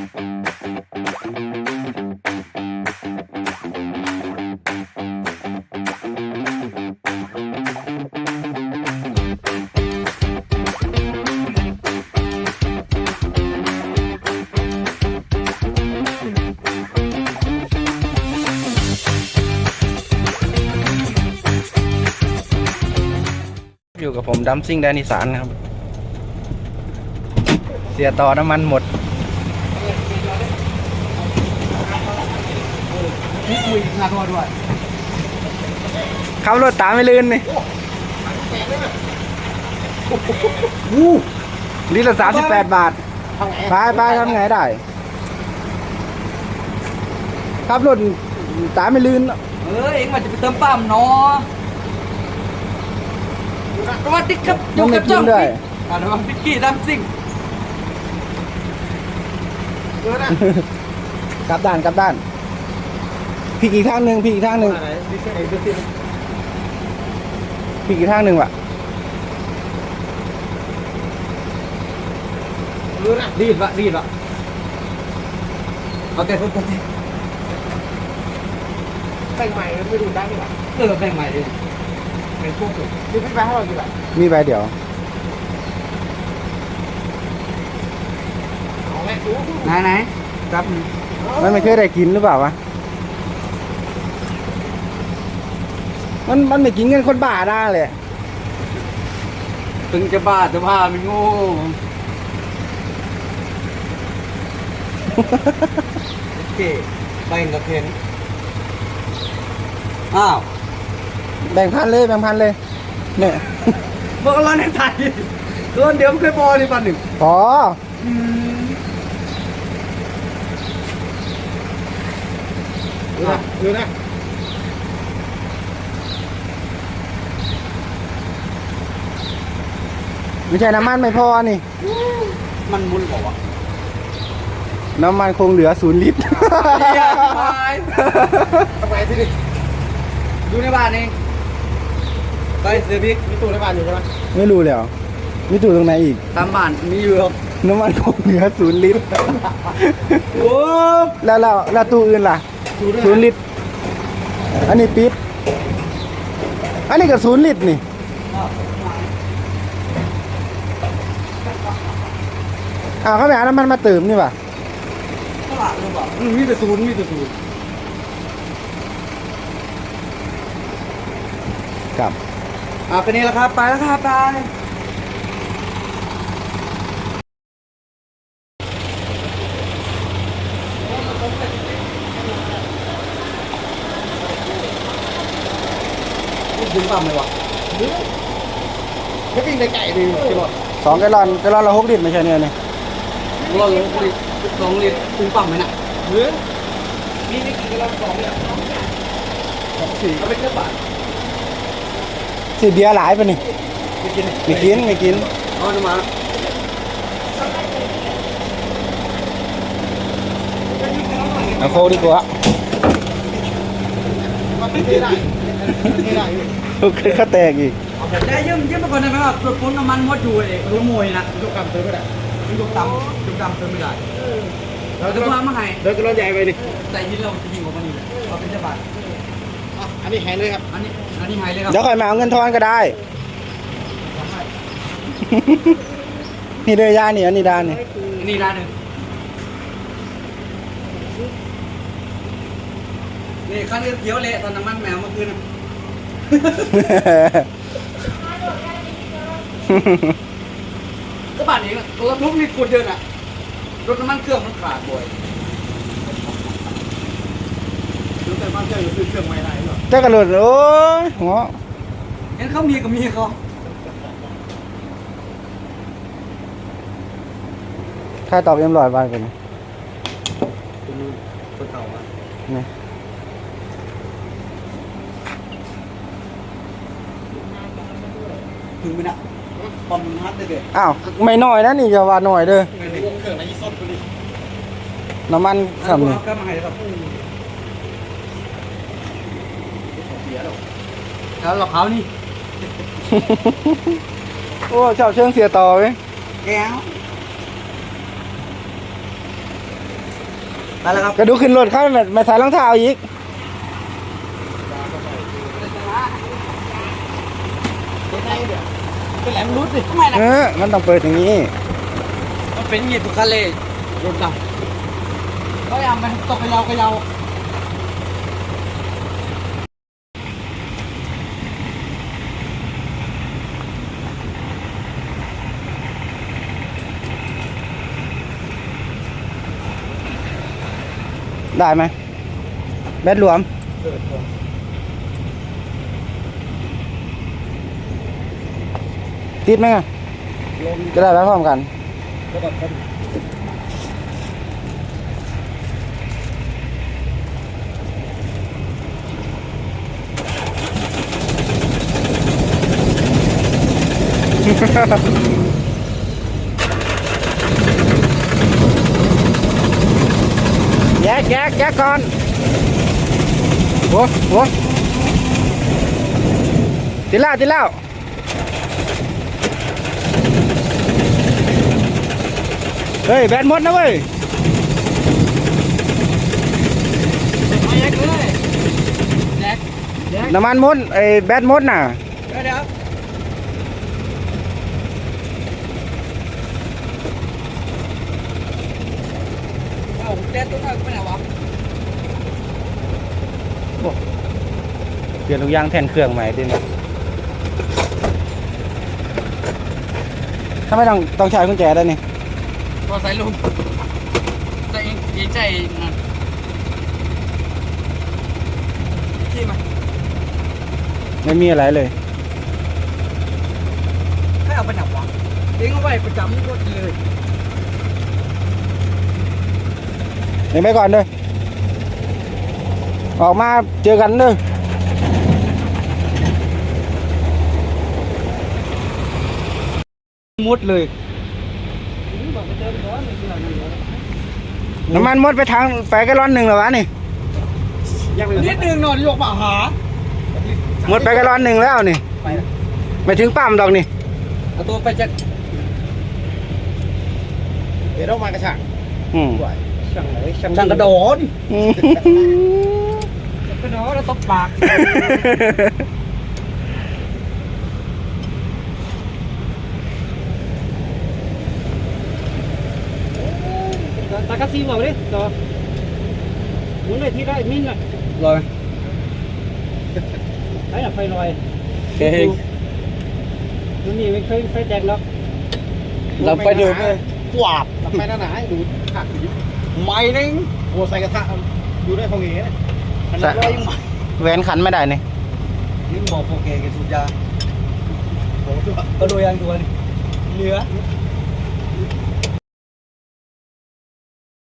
อยู่กับผมดัมซิ่งแดนอีสานครับ เสียต่อน้ำมันหมด คุยงานตัวด้วยขับรถตามไม่ลื่นนี่วู้ลิตรละสามสิบแปดบาททำไงไปไปทำไงได้ขับรถตามไม่ลื่นเออเองมันจะไปเติมปั๊มเนาะสวัสดีครับอยู่กับจ้องพี่อ่าระวังพิกกี้ดัมซิ่งเออนะกลับด้านกลับด้าน พลิกอีกทางหนึ่งพลิกอีกทางหนึ่งอะไรดิเซนดิเซนพลิกอีกทางหนึ่งว่ะเออนะรีดวะรีดวะโอเคโอเคแต่งใหม่ไม่ดูได้ไหมล่ะเออแบ่งใหม่ดิเป็นพวกผมดูพี่แป๊ให้เราดีกว่ามีใบเดียวเอาแม่ดูไหนไหนครับมันไม่เคยได้กินหรือเปล่าวะ มันมันไม่กินเงินคนบ้าได้เลยถึงจะบ้าจะพาไม่โง่โอเคแบ่งกับเพนอ้าวแบ่งพันเลยแบ่งพันเลย เนี่ยบอกเราในไทยเกินเดี๋ยวมันเคยบอลในปันหนึ่งพอดูนะดูนะ ไม่ใช่น้ำมันไม่พอนี่ มันมุนบอกว่าน้ำมันคงเหลือศูนย์ลิตรทำไมที่นี่ดูในบ้านเองไปเสือบิ๊กมีตู้ในบ้านอยู่ใช่ไหมไม่รู้แล้วมีตู้ตรงไหนอีก ตามบ้านมีอยู่ครับน้ำมันคงเหลือศูนย์ลิตรโอ้แล้วแล้วแล้วตู้อื่นล่ะศูนย์ลิตร อันนี้ปิด อันนี้ก็ศูนย์ลิตรนี่ อ้าวเขาไปหาน้ำมันมาเติมนี่ว่ะตลาดเลยบอกมีแต่ศูนย์มีแต่ศูนย์ครับอ่าเป็นนี้แล้วครับ ไปแล้วครับไปถึงปั๊มเลยวะแค่วิ่งในไก่ดีตลอดสองแกลลอนแกลลอนละหกลิตรไม่ใช่เนี่ยนี่ เราลงลิตรลงลิตรถึงปั๊มไหมน่ะหรือมีนี่กี่กรัมสองเนี่ยสองสี่ก็ไม่แค่บาทสิเบียร์หลายไปะนี่ไม่กินไม่กินไม่กินเอาจะมาเอาโคกดีกว่ามันไม่ได้ไม่ได้อยู่โอเคเขาแตกอีกได้ยืมยืมมาก่อนได้ไหมว่าตรวจค้นน้ำมันหมดอยู่เองรู้มวยนะยกกำเติมไม่ได้ยกดำยกดำเติมไม่ได้เราเราจะจะมามามาให้เดินกันรถใหญ่ไปดิแต่ที่เราจะยิงออกมานี่เลยเราเป็นเจ้าบ้านอะอันนี้แหงเลยครับ อันนี้อันนี้หายเลยครับ เดี๋ยวค่อยมาเอาเงินทอนก็ได้ นี่เด้อย่านี่อันนี้ด้านนี่อันนี้ด้านหนึ่งนี่คันเขียวเละตอนน้ำมันแมวเมื่อคืนน่ะ ก็บ้านนี้รถทุกนี่กดเดินอะรถน้ำมันเครื่องมันขาดบ่อยดูแต่บ้านเจ้าอยู่ซื้อเครื่องใหม่ได้หรอเจ้ากระโดดโอ้ยหัวเห็นเขามีก็มีเขาถ้าตอบเอ็มลอยไปเป็นคุณคนเก่าอะนี่ถึงไหมนะ ปอมมันฮัทได้เลยอ้าวไม่น้อยนะนี่จะว่าน้อยเด้อเครื่องไหนยี่สดไปดิน้ำมันเอาสำนี่ก็มาให้ครับแล้วเราเขานี่โอ้ชอบเชิงเสียต่อเว้ยแก้วได้แล้วครับก็ดูขึ้นรถเขามาใส่รองเท้าอีกเป็นแหลมรุดดิทำไมนะเออ มันต้องเปิดอย่างนี้ มันเป็นอย่างนี้ทุกคันเลยรถดำก็ยังมันตกไปยาวก็ยาวได้ไหมแบตหลวม ติดไหมอะจะได้ไปพร้อมกันแยกแยกแยกก่อนโอ้โหติดแล้วติดแล้ว เฮ้ยแบตหมดนะเว้ยมาแยกเลยแยกแยกน้ำมันหมดไอ้แบตหมดน่ะเดี๋ยวเดี๋ยวเอ้าแจ๊ดตัวนั้นไปไหนวะเปลี่ยนทุกอย่างแทนเครื่องใหม่ดิเนี่ยถ้าไม่ต้องต้องใช้กุญแจได้นี่ ตัวใส่ลุงใจเองเองใจนั่นที่มาไม่มีอะไรเลย ให้เอาไปไหนวะเองเอาไว้ประจำรถเลยเห็นไปก่อนเด้อออกมาเจอกันเด้อมุดเลย น้ำมันหมดไปทางไปแกลลอนหนึ่งเหรอวะนี่นิดนึงนอนยกมาหาหมดไปแกลลอนหนึ่งแล้วนี่ไปไม่ถึงปั๊มดอกนี่เอาตัวไปจะเดี๋ยวต้องมากระชากอืมช่างไหนช่างช่างกระโดดอืมกระโดดแล้วตบปาก ตากระซีบอกดิต่อหมุนเลยที่ได้มิ้นอะลอยไอ้อะไฟลอยเก่งตัวนี้ไม่เคยไฟแตกหรอกเราไปเดิมเลยกวาดไฟหน้าหนาดูหักอยู่ไม่นึงโอ้ใส่กระทะดูได้พองเงี้ยอันนั้นร้อยยังไม่แหวนขันไม่ได้นี่นี่บอกโปรเกกับสุดยาโอ้ตัวก็โดยยังตัวนี่เหลือเ